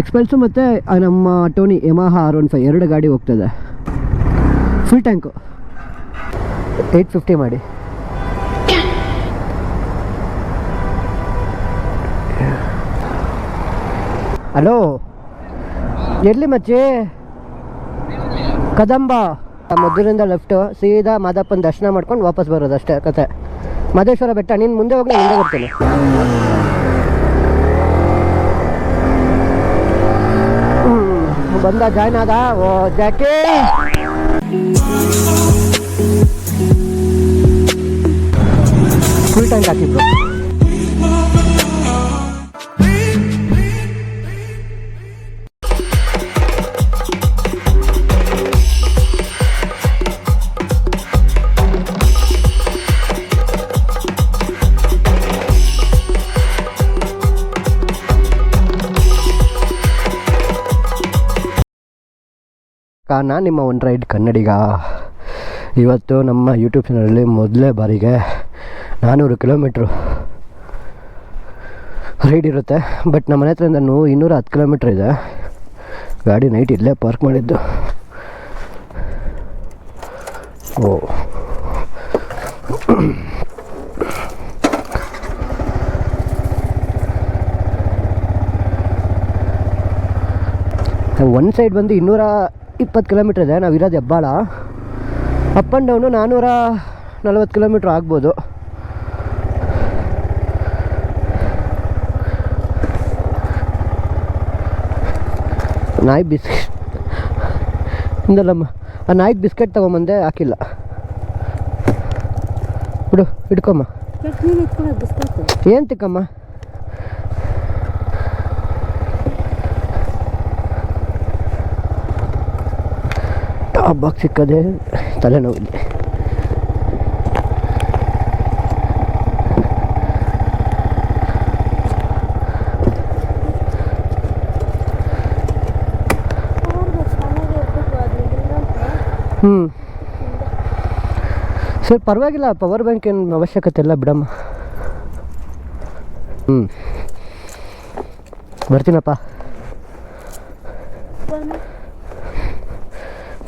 XPulse ಮತ್ತು ನಮ್ಮ Tony Yamaha R one five ಎರಡು ಗಾಡಿ ಹೋಗ್ತದೆ. ಫುಲ್ ಟ್ಯಾಂಕು ಏಯ್ಟ್ ಫಿಫ್ಟಿ ಮಾಡಿ. ಹಲೋ ಎಲ್ಲಿ ಮಚ್ಚಿ? ಕದಂಬ. ಮದ್ದೂರಿಂದ ಲೆಫ್ಟು ಸೀದಾ ಮಾದಪ್ಪನ ದರ್ಶನ ಮಾಡ್ಕೊಂಡು ವಾಪಸ್ ಬರೋದು ಅಷ್ಟೇ ಕತೆ. ಮಹದೇಶ್ವರ ಬೆಟ್ಟ, ನೀನು ಮುಂದೆ ಹೋಗಿ ನಾನು ಮುಂದೆ ಬರ್ತೀನಿ. ಬಂದ ಜಾಯ್ನ್ ಆದ? ಓ ಜಾಕಿ ಫುಲ್ ಟ್ಯಾಂಕ್ ಹಾಕಿದ್ರು ಕಾರಣ ನಿಮ್ಮ ಒನ್ ರೈಡ್ ಕನ್ನಡಿಗ. ಇವತ್ತು ನಮ್ಮ ಯೂಟ್ಯೂಬ್ ಚಾನಲಲ್ಲಿ ಮೊದಲೇ ಬಾರಿಗೆ ನಾನ್ನೂರು ಕಿಲೋಮೀಟ್ರು ರೈಡ್ ಇರುತ್ತೆ. ಬಟ್ ನಮ್ಮ ಮನೆ ಹತ್ರದಿಂದ ನೂ ಇನ್ನೂರ ಹತ್ತು ಕಿಲೋಮೀಟ್ರ್ ಇದೆ. ಗಾಡಿ ನೈಟ್ ಇಲ್ಲೇ ಪಾರ್ಕ್ ಮಾಡಿದ್ದು. ಓ. ಒಂದು ಸೈಡ್ ಬಂದು ಇನ್ನೂರ ಇಪ್ಪತ್ತು ಕಿಲೋಮೀಟ್ರ್ ಇದೆ ನಾವು ಇರೋದು ಹೆಬ್ಬಾಳ. ಅಪ್ ಆ್ಯಂಡ್ ಡೌನು ನಾನ್ನೂರ ನಲ್ವತ್ತು ಕಿಲೋಮೀಟ್ರ್ ಆಗ್ಬೋದು. ನಾಯಿ ಬಿಸ್ಕೆಟ್ ಇಂದಲ್ಲಮ್ಮ ಆ ನಾಯಿಗೆ ಬಿಸ್ಕೆಟ್ ತೊಗೊಂಬಂದೆ ಹಾಕಿಲ್ಲ. ಬಿಡು ಹಿಡ್ಕೊಮ್ಮ. ಬಿಸ್ಕತ್ ಏನು ತಿಕ್ಕಮ್ಮ? Top box ಸಿಕ್ಕದೆ ತಲೆನೋವಿದೆ. ಹ್ಞೂ ಸರ್, ಪರವಾಗಿಲ್ಲ, ಪವರ್ ಬ್ಯಾಂಕ್ ಏನು ಅವಶ್ಯಕತೆ ಇಲ್ಲ, ಬಿಡಮ್ಮ. ಹ್ಞೂ ಬರ್ತೀನಪ್ಪ.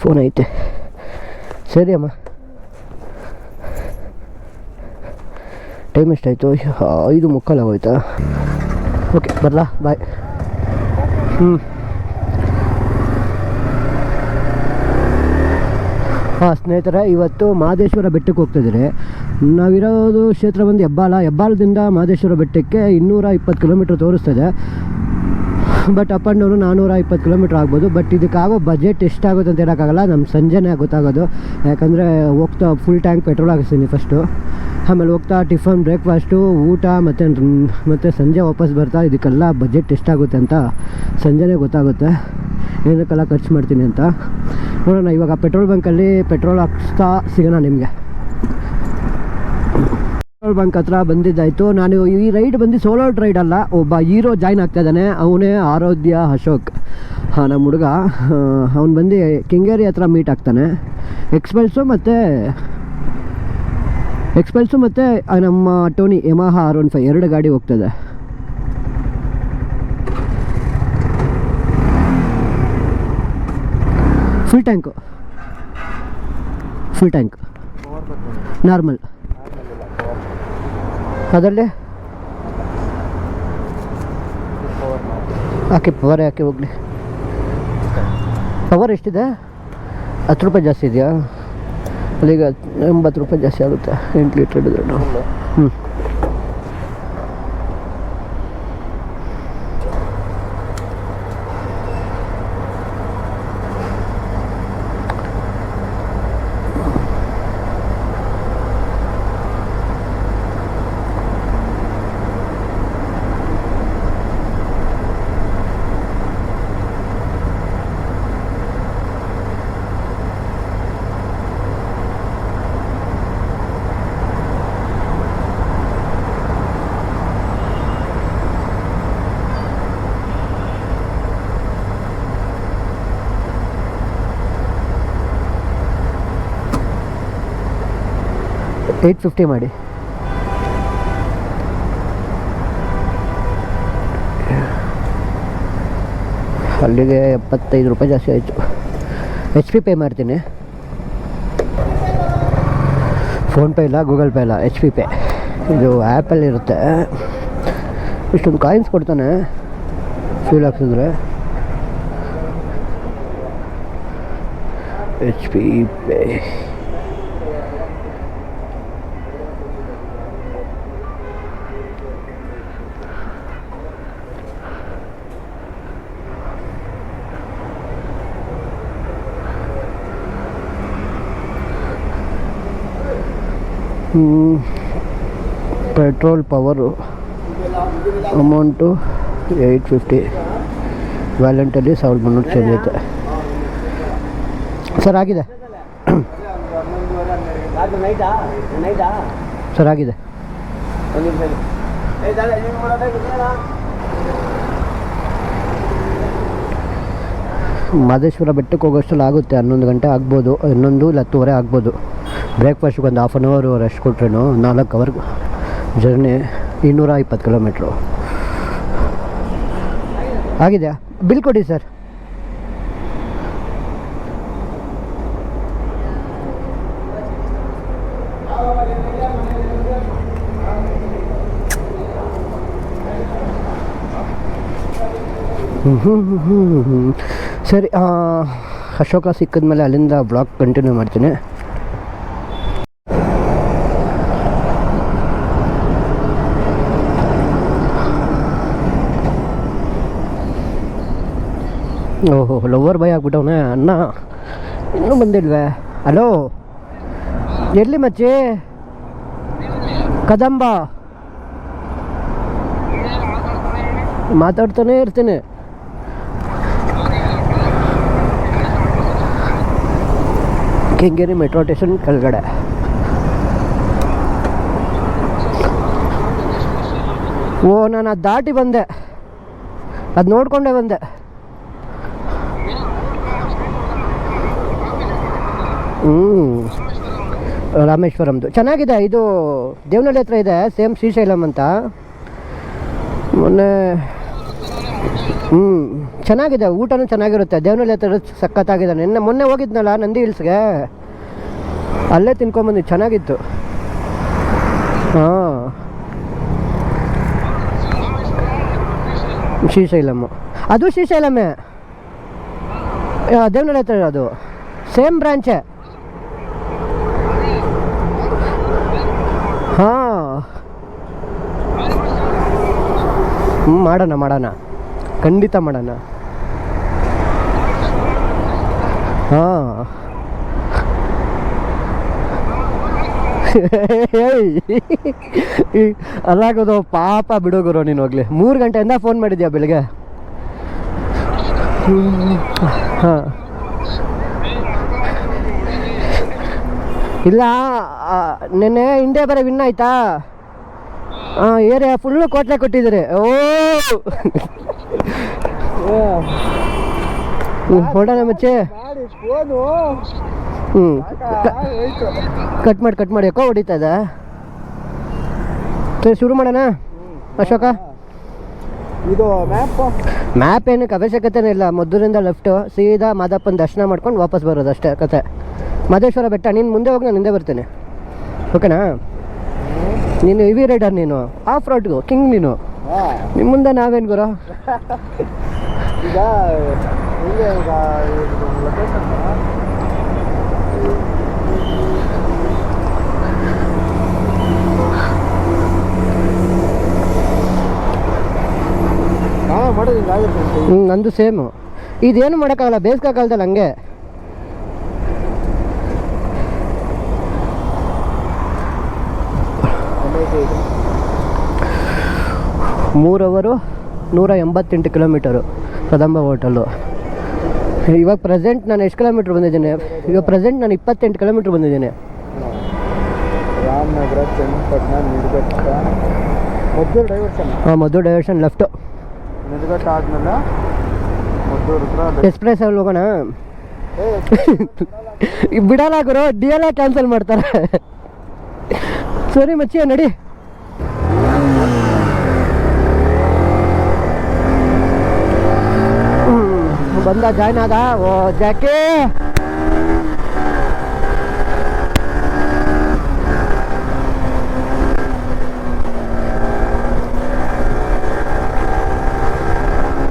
ಫೋನ್ ಐತೆ. ಸರಿ ಅಮ್ಮ. ಟೈಮ್ ಎಷ್ಟಾಯಿತು? ಐದು ಮುಕ್ಕಾಲು ಆಗೋಯ್ತಾ? ಓಕೆ, ಬರಲಾ? ಬಾಯ್. ಹ್ಞೂ ಹಾಂ, ಸ್ನೇಹಿತರೆ, ಇವತ್ತು ಮಹದೇಶ್ವರ ಬೆಟ್ಟಕ್ಕೆ ಹೋಗ್ತಿದ್ದೀರಿ ನಾವಿರೋದು ಕ್ಷೇತ್ರ ಬಂದು ಹೆಬ್ಬಾಳ ಹೆಬ್ಬಾಳದಿಂದ ಮಹದೇಶ್ವರ ಬೆಟ್ಟಕ್ಕೆ ಇನ್ನೂರ ಇಪ್ಪತ್ತು ಕಿಲೋಮೀಟ್ರ್ ತೋರಿಸ್ತದೆ ಬಟ್ ಅಪ್ ಆ್ಯಂಡ್ ಡೌನು ನಾನ್ನೂರ ಇಪ್ಪತ್ತು ಕಿಲೋಮೀಟ್ರ್ ಆಗ್ಬೋದು. ಬಟ್ ಇದಕ್ಕಾಗೋ ಬಜೆಟ್ ಎಷ್ಟಾಗುತ್ತೆ ಅಂತ ಹೇಳೋಕ್ಕಾಗಲ್ಲ. ನಮ್ಮ ಸಂಜೆನೇ ಗೊತ್ತಾಗೋದು. ಯಾಕಂದರೆ ಹೋಗ್ತಾ ಫುಲ್ ಟ್ಯಾಂಕ್ ಪೆಟ್ರೋಲ್ ಹಾಕಿಸ್ತೀನಿ ಫಸ್ಟು ಆಮೇಲೆ ಹೋಗ್ತಾ ಟಿಫನ್ ಬ್ರೇಕ್ಫಾಸ್ಟು ಊಟ ಮತ್ತು ಮತ್ತು ಸಂಜೆ ವಾಪಸ್ ಬರ್ತಾ ಇದಕ್ಕೆಲ್ಲ ಬಜೆಟ್ ಎಷ್ಟಾಗುತ್ತೆ ಅಂತ ಸಂಜೆನೇ ಗೊತ್ತಾಗುತ್ತೆ. ಏನಕ್ಕೆಲ್ಲ ಖರ್ಚು ಮಾಡ್ತೀನಿ ಅಂತ. ನೋಡೋಣ, ಇವಾಗ ಪೆಟ್ರೋಲ್ ಬಂಕಲ್ಲಿ ಪೆಟ್ರೋಲ್ ಹಾಕ್ಸ್ತಾ ಸಿಗೋಣ ನಿಮಗೆ. ಪೆಟ್ರೋಲ್ ಬಂಕ್ ಹತ್ರ ಬಂದಿದ್ದಾಯ್ತು. ನಾನು ಈ ರೈಡ್ ಬಂದು ಸೋಲೋ ರೈಡ್ ಅಲ್ಲ, ಒಬ್ಬ ಹೀರೋ ಜಾಯ್ನ್ ಆಗ್ತಾ ಇದ್ದಾನೆ ಅವನೇ ಆರೋಗ್ಯ ಅಶೋಕ್. ಹಾಂ, ನಮ್ಮ ಹುಡುಗ. ಅವ್ನು ಬಂದು ಕೆಂಗೇರಿ ಹತ್ರ ಮೀಟ್ ಆಗ್ತಾನೆ. ಎಕ್ಸ್ಪೆಲ್ಸು ಮತ್ತು ಎಕ್ಸ್ಪೆಲ್ಸು ಮತ್ತು ನಮ್ಮ Tony Yamaha R one five ಎರಡು ಗಾಡಿ ಹೋಗ್ತದೆ. Full tank full tank normal ಅದರಲ್ಲಿ ಹಾಕಿ ಪವರ್ ಹಾಕಿ ಹೋಗಲಿ. ಪವರ್ ಎಷ್ಟಿದೆ? ಹತ್ತು ರೂಪಾಯಿ ಜಾಸ್ತಿ ಇದೆಯಾ? ಅಲ್ಲಿಗೆ ಎಂಬತ್ತು ರೂಪಾಯಿ ಜಾಸ್ತಿ ಆಗುತ್ತೆ, ಎಂಟು ಲೀಟ್ರ್ ಹಿಡಿದ್ರೆ ಹ್ಞೂ ಏಯ್ಟ್ ಫಿಫ್ಟಿ ಮಾಡಿ. ಅಲ್ಲಿಗೆ ಎಪ್ಪತ್ತೈದು ರೂಪಾಯಿ ಜಾಸ್ತಿ ಆಯಿತು. ಎಚ್ ಪಿ ಪೇ ಮಾಡ್ತೀನಿ. ಫೋನ್ಪೇ ಇಲ್ಲ ಗೂಗಲ್ ಪೇ ಇಲ್ಲ ಎಚ್ ಪಿ ಪೇ ಇದು ಆ್ಯಪಲ್ಲಿ ಇರುತ್ತೆ. ಇಷ್ಟೊಂದು ಕಾಯಿನ್ಸ್ ಕೊಡ್ತಾನೆ. Feel ಹಾಕ್ಸಿದ್ರೆ H P pay petrol power amount eight fifty. ವ್ಯಾಲೆಂಟಲ್ಲಿ ಸಾವಿರದ ಮುನ್ನೂರು ಚೇಂಜ್ ಐತೆ ಸರ್, ಆಗಿದೆ. ಸರ್, ಆಗಿದೆ. ಮಾದೇಶ್ವರ ಬೆಟ್ಟಕ್ಕೆ ಹೋಗೋಷ್ಟಲ್ಲಿ ಆಗುತ್ತೆ, ಹನ್ನೊಂದು ಗಂಟೆ ಆಗ್ಬೋದು ಹನ್ನೊಂದು ಇಲ್ಲ ಹತ್ತುವರೆ ಆಗ್ಬೋದು. ಬ್ರೇಕ್ಫಾಸ್ಟ್ಗೆ ಒಂದು ಹಾಫ್ ಆನ್ ಅವರು ರೆಸ್ಟ್ ಕೊಟ್ರೇನು ನಾಲ್ಕು ಅವರ್ ಜರ್ನಿ ಇನ್ನೂರ ಇಪ್ಪತ್ತು ಕಿಲೋಮೀಟ್ರು ಆಗಿದೆ. ಬಿಲ್ ಕೊಡಿ ಸರ್ ಹ್ಞೂ ಹ್ಞೂ ಹ್ಞೂ ಹ್ಞೂ. ಸರಿ ಅಶೋಕ ಸಿಕ್ಕಿದ್ಮೇಲೆ ಅಲ್ಲಿಂದ ಬ್ಲಾಗ್ ಕಂಟಿನ್ಯೂ ಮಾಡ್ತೀನಿ. ಓಹೋ ಲವರ್ ಬಾಯ್ ಆಗ್ಬಿಟ್ಟವನೇ, ಅಣ್ಣ. ಇನ್ನೂ ಬಂದಿಲ್ವೇ? ಹಲೋ ಎಲ್ಲಿ ಮಚ್ಚಿ? ಕದಂಬ? ಮಾತಾಡ್ತಾನೆ ಇರ್ತೀನಿ. ಕೆಂಗೇರಿ ಮೆಟ್ರೋ ಸ್ಟೇಷನ್ ಕೆಳಗಡೆ. ಓ, ನಾನು ಅದು ದಾಟಿ ಬಂದೆ. ಅದು ನೋಡಿಕೊಂಡೆ ಬಂದೆ. ಹ್ಞೂ ರಾಮೇಶ್ವರಮ್ದು. ಚೆನ್ನಾಗಿದೆ, ಇದು ದೇವನಹಳ್ಳಿ ಹತ್ರ ಇದೆ, ಸೇಮ್ ಶ್ರೀಶೈಲಂ ಅಂತ. ಮೊನ್ನೆ ಹ್ಞೂ ಚೆನ್ನಾಗಿದೆ, ಊಟನೂ ಚೆನ್ನಾಗಿರುತ್ತೆ. ದೇವನಹಳ್ಳಿ ಹತ್ರ ಸಖತ್ತಾಗಿದೆ. ನಿನ್ನೆ, ಮೊನ್ನೆ ಹೋಗಿದ್ನಲ್ಲ ನಂದಿ ಹಿಲ್ಸ್ಗೆ? ಅಲ್ಲೇ ತಿನ್ಕೊಂಬಂದು ಚೆನ್ನಾಗಿತ್ತು. ಹಾಂ. ಶ್ರೀಶೈಲಮ್ಮು ಅದು ಶ್ರೀಶೈಲಮೇ? ದೇವನಹಳ್ಳಿ ಹತ್ರ ಅದು ಸೇಮ್ ಬ್ರಾಂಚೇ ಹಾಂ ಹ್ಞೂ ಮಾಡೋಣ ಮಾಡೋಣ. ಖಂಡಿತ ಮಾಡೋಣ. ಹಾಂ. ಅಲ್ಲಾಗೋದು ಪಾಪ ಬಿಡೋಗುರು ನೀನು ಹೋಗ್ಲಿ. ಮೂರು ಗಂಟೆಯಿಂದ ಫೋನ್ ಮಾಡಿದ್ಯಾ ಬೆಳಿಗ್ಗೆ? ಇಲ್ಲ ನೆನ್ನೆ ಇಂಡಿಯಾ ಬರೋ ವಿನ್ ಆಯ್ತಾ? ಹಾಂ ಏರಿಯಾ ಫುಲ್ಲು ಕೋಟ್ಲೆ ಕೊಟ್ಟಿದ್ದೀರಿ. ಓ! ಹೊಡೋಣ ಮಚ್ಚೆ ಹ್ಞೂ ಕಟ್ ಮಾಡಿ ಕಟ್ ಮಾಡಿ. ಯಾಕೋ ಹೊಡಿತಾ ಇದೆ? ಸರಿ ಶುರು ಮಾಡೋಣ ಅಶೋಕ? ಇದು ಮ್ಯಾಪ್ ಮ್ಯಾಪ್ ಏನಕ್ಕೆ ಅವಶ್ಯಕತೆನೇ ಇಲ್ಲ. ಮದ್ದೂರಿಂದ ಲೆಫ್ಟು ಸೀದಾ ಮಾದಪ್ಪನ ದರ್ಶನ ಮಾಡ್ಕೊಂಡು ವಾಪಸ್ ಬರೋದು ಅಷ್ಟೇ ಕತೆ. ಮಧೇಶ್ವರ ಬೆಟ್ಟ ನೀನು ಮುಂದೆ ಹೋಗಿ ನಾನು ಹಿಂದೆ ಬರ್ತೇನೆ. ಓಕೆನಾ ನೀನು ಇವಿ ರೈಡರ್ ನೀನು. ಆಫ್ ರೋಡ್ಗು ಕಿಂಗ್ ನೀನು. ನಿಮ್ಮ ಮುಂದೆ ನಾವೇನು ಗುರು? ಈಗ ಹ್ಞೂ ನಂದು ಸೇಮು ಇದೇನು ಮಾಡೋಕ್ಕಾಗಲ್ಲ ಬೇಸಿಗೆ ಕಾಲದಲ್ಲಿ ಹಂಗೆ ಆಮೇಲೆ ಇದು ಮೂರು ಅವರು ನೂರ ಎಂಬತ್ತೆಂಟು ಕಿಲೋಮೀಟರು ಕದಂಬ ಹೋಟೆಲ್ಲು. ಇವಾಗ ಪ್ರೆಸೆಂಟ್ ನಾನು ಎಷ್ಟು ಕಿಲೋಮೀಟ್ರ್ ಬಂದಿದ್ದೀನಿ? ಇವಾಗ ಪ್ರೆಸೆಂಟ್ ನಾನು ಇಪ್ಪತ್ತೆಂಟು ಕಿಲೋಮೀಟ್ರ್ ಬಂದಿದ್ದೀನಿ. ರಾಮನಗರ ಮದ್ದೂರು ಡೈವರ್ಷನ್ ಹಾಂ ಮಧು ಡೈವರ್ಷನ್ ಲೆಫ್ಟು ನಿರ್ಘಟ್ಟ ಆದ್ಮೇಲೆ ಮದ್ದೂರು ಹತ್ರ ಎಕ್ಸ್ಪ್ರೆಸ್ ಅಲ್ಲಿ ಹೋಗೋಣ? ಬಿಡಲ್ಲ ಗುರು ಡಿ ಎಲ್ ಕ್ಯಾನ್ಸಲ್ ಮಾಡ್ತಾರೆ. ಸರಿ ಮಚ್ಚಿ ನಡಿ. ಹ್ಮ್. ಬಂದ ಜಾಯ್ನ್ ಆದ ಓ ಜಾಕಿ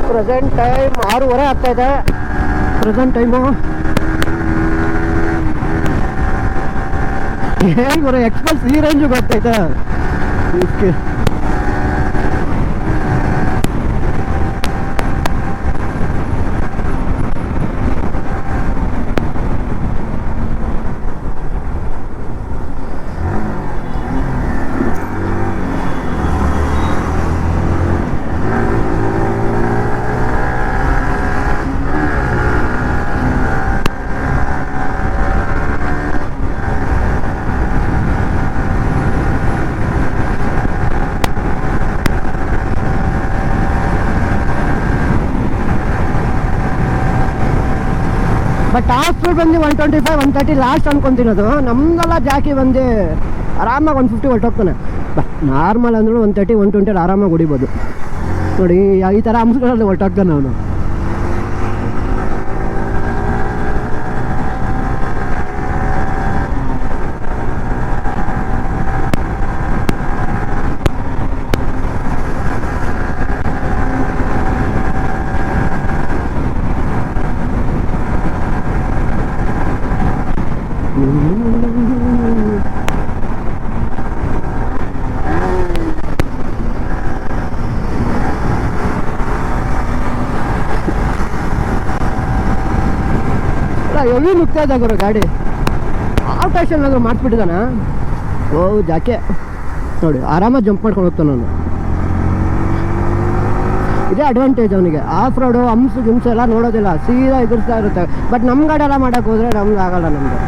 ಪ್ರೆಸೆಂಟ್ ಟೈಮ್ ಆರೂವರೆ ಆಗ್ತಾ ಇದೆ ಪ್ರೆಸೆಂಟ್ ಟೈಮು ಏನು ಬರೋ ಎಕ್ಸ್ಪಲ್ಸ್ ಈ ರೇಂಜು ಗೊತ್ತೈತೆ ಇದಕ್ಕೆ ಬಟ್ ಸ್ಪೀಡ್ ಬಂದು one twenty five one thirty last ಅನ್ಕೊಂತಿರೋದು ನಮ್ದೆಲ್ಲ ಜಾಕಿ ಬಂದು ಆರಾಮಾಗಿ ಒನ್ ಫಿಫ್ಟಿ ಹೊರಟೋಗ್ತಾನೆ. ನಾರ್ಮಲ್ ಅಂದ್ರೂ ಒನ್ ತರ್ಟಿ ಒನ್ ಟ್ವೆಂಟಿ ಆರಾಮಾಗಿ ಹೊಡಿಬೋದು. ನೋಡಿ, ಈ ಥರ ಅಂಶಗಳಲ್ಲಿ ಹೊರಟೋಗ್ತಾನೆ ಅವನು. ಎವಿ ನುಗ್ತಾ ಇದ್ದ ಗುರು ಗಾಡಿ? ಆಫ್ ಟೈಷನ್ ಆದರೂ ಮಾಡಿಸ್ಬಿಟ್ಟಿದ್ದಾನ? ಓ, ಜಾಕೆ. ನೋಡಿ ಆರಾಮಾಗಿ ಜಂಪ್ ಮಾಡ್ಕೊಂಡು ಹೋಗ್ತಾನೆ ನಾನು ಇದೇ ಅಡ್ವಾಂಟೇಜ್ ಅವನಿಗೆ. ಆಫ್ ರೋಡು ಹಂಸು ಗಿಮ್ಸು ಎಲ್ಲ ನೋಡೋದಿಲ್ಲ. ಸೀದಾ ಎದುರಿಸ್ತಾ ಇರುತ್ತೆ. ಬಟ್ ನಮ್ಮ ಗಾಡಿ ಎಲ್ಲ ಮಾಡೋಕೆ ಹೋದರೆ ನಮ್ದು ಆಗಲ್ಲ ನಮ್ಮದು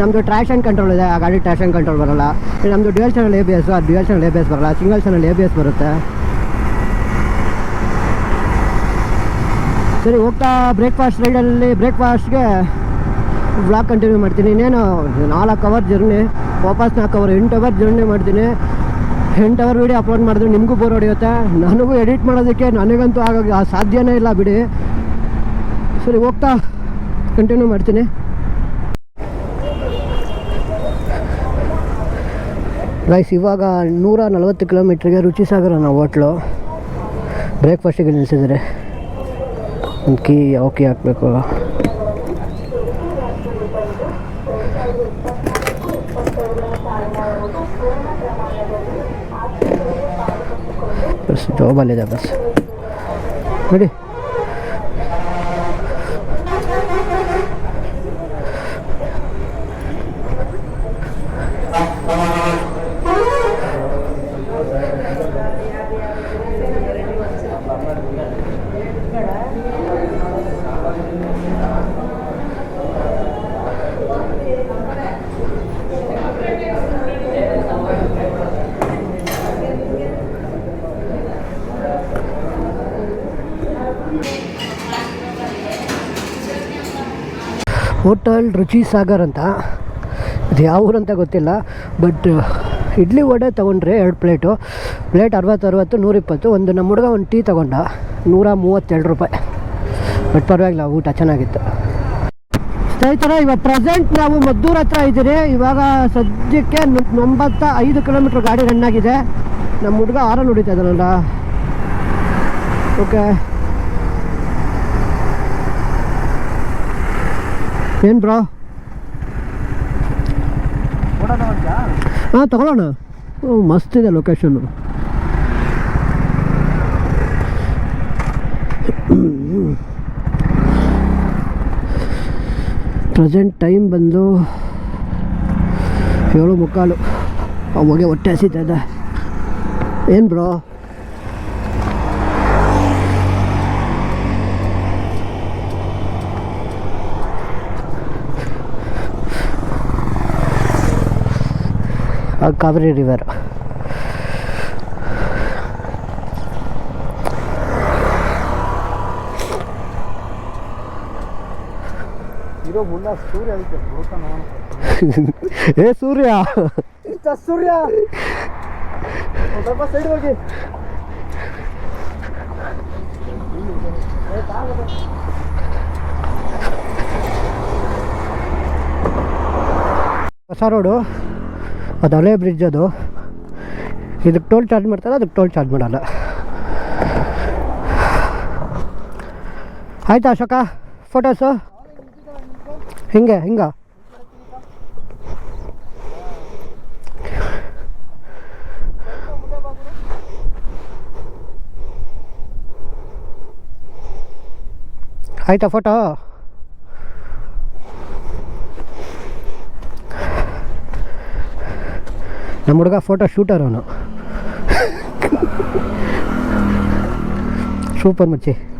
ನಮ್ಮದು ಟ್ರ್ಯಾಕ್ಷನ್ ಕಂಟ್ರೋಲ್ ಇದೆ. ಆ ಗಾಡಿ ಟ್ರ್ಯಾಕ್ಷನ್ ಕಂಟ್ರೋಲ್ ಬರಲ್ಲ. ನಮ್ಮದು dual channel A B S ಆ dual channel A B S ಬರಲ್ಲ. Single channel A B S ಬರುತ್ತೆ. ಸರಿ, ಹೋಗ್ತಾ ಬ್ರೇಕ್ಫಾಸ್ಟ್ ರೈಡಲ್ಲಿ ಬ್ರೇಕ್ಫಾಸ್ಟ್ಗೆ ಬ್ಲಾಕ್ ಕಂಟಿನ್ಯೂ ಮಾಡ್ತೀನಿ. ಇನ್ನೇನು, ನಾಲ್ಕು ಅವರ್ ಜರ್ನಿ ವಾಪಸ್ ನಾಲ್ಕು ಅವರ್ ಎಂಟು ಅವರ್ ಜರ್ನಿ ಮಾಡ್ತೀನಿ. ಎಂಟು ಅವರ್ ವೀಡಿಯೋ ಅಪ್ಲೋಡ್ ಮಾಡಿದ್ರೆ ನಿಮಗೂ ಬೋರ್ ಹೊಡೆಯುತ್ತೆ. ನನಗೂ ಎಡಿಟ್ ಮಾಡೋದಕ್ಕೆ ನನಗಂತೂ ಆಗ ಸಾಧ್ಯನೇ ಇಲ್ಲ ಬಿಡಿ. ಸರಿ, ಹೋಗ್ತಾ ಕಂಟಿನ್ಯೂ ಮಾಡ್ತೀನಿ. ರೈಸ್ ಇವಾಗ ನೂರ ನಲವತ್ತು ಕಿಲೋಮೀಟ್ರಿಗೆ ರುಚಿಸಾಗರ ನಾವು ಹೋಟ್ಲು ಬ್ರೇಕ್ಫಾಸ್ಟಿಗೆ ನಿಲ್ಲಿಸಿದ್ದಾರೆ ಒಂದು ಕೀ ಯಾವ ಕೀ ಹಾಕಬೇಕು. ಬಸ್ ಜಾಬಲ್ಲಿದೆ ಬಸ್. ನೋಡಿ. ಹೋಟೆಲ್ ರುಚಿ ಸಾಗರ್ ಅಂತ. ಇದು ಯಾವ ಊರಂತ ಗೊತ್ತಿಲ್ಲ, ಬಟ್, ಇಡ್ಲಿ ವಡೆ ತೊಗೊಂಡ್ರೆ ಎರಡು ಪ್ಲೇಟು. ಪ್ಲೇಟ್ ಅರವತ್ತು ಅರವತ್ತು ನೂರಿಪ್ಪತ್ತು. ಒಂದು ನಮ್ಮ ಹುಡುಗ ಒಂದು ಟೀ ತೊಗೊಂಡ, ನೂರ ಮೂವತ್ತೆರಡು ರೂಪಾಯಿ. ಬಟ್ ಪರವಾಗಿಲ್ಲ, ಊಟ ಚೆನ್ನಾಗಿತ್ತು. ಸ್ನೇಹಿತರೆ, ಇವಾಗ ಪ್ರೆಸೆಂಟ್ ನಾವು ಮದ್ದೂರು ಹತ್ರ ಇದ್ದೀರಿ. ಇವಾಗ ಸದ್ಯಕ್ಕೆ ಒಂಬತ್ತ ಐದು ಕಿಲೋಮೀಟ್ರ್ ಗಾಡಿ ರನ್ ಆಗಿದೆ. ನಮ್ಮ ಹುಡುಗ ಆರಲ್ಲಿ ಹೊಡಿತಾ ಇದ್ದಾನಲ್ಲ. ಓಕೆ ಏನು ಬ್ರೋ ಹಾಂ ತಗೊಳ್ಳೋಣ. ಓ, ಮಸ್ತ್ ಇದೆ ಲೊಕೇಶನ್ನು ಪ್ರೆಸೆಂಟ್ ಟೈಮ್ ಬಂದು ಏಳು ಮುಕ್ಕಾಲು. ಅವಾಗೆ ಹೊಟ್ಟೆ ಹಸಿತಾ ಇದೆ. ಏನು ಬ್ರೋ ಕಾವೇರಿ ರಿವರ್ ಏ ಸೂರ್ಯ! ಸೂರ್ಯ! ಸೈಡ್ ಹೋಗಿ. ಹೊಸ ರೋಡು ಅದು ಹಳೆ ಬ್ರಿಡ್ಜ್ ಅದು. ಇದಕ್ಕೆ ಟೋಲ್ ಚಾರ್ಜ್ ಮಾಡ್ತಾರೆ, ಅದಕ್ಕೆ ಟೋಲ್ ಚಾರ್ಜ್ ಮಾಡಲ್ಲ. ಆಯ್ತಾ ಅಶೋಕ? ಫೋಟೋಸು ಹಿಂಗೆ, ಹಿಂಗ. ಆಯ್ತಾ ಫೋಟೋ ನಮ್ಮ ಹುಡುಗ ಫೋಟೋ ಶೂಟರ್ ಅವನು. ಸೂಪರ್ ಮಚ್ಚಿ.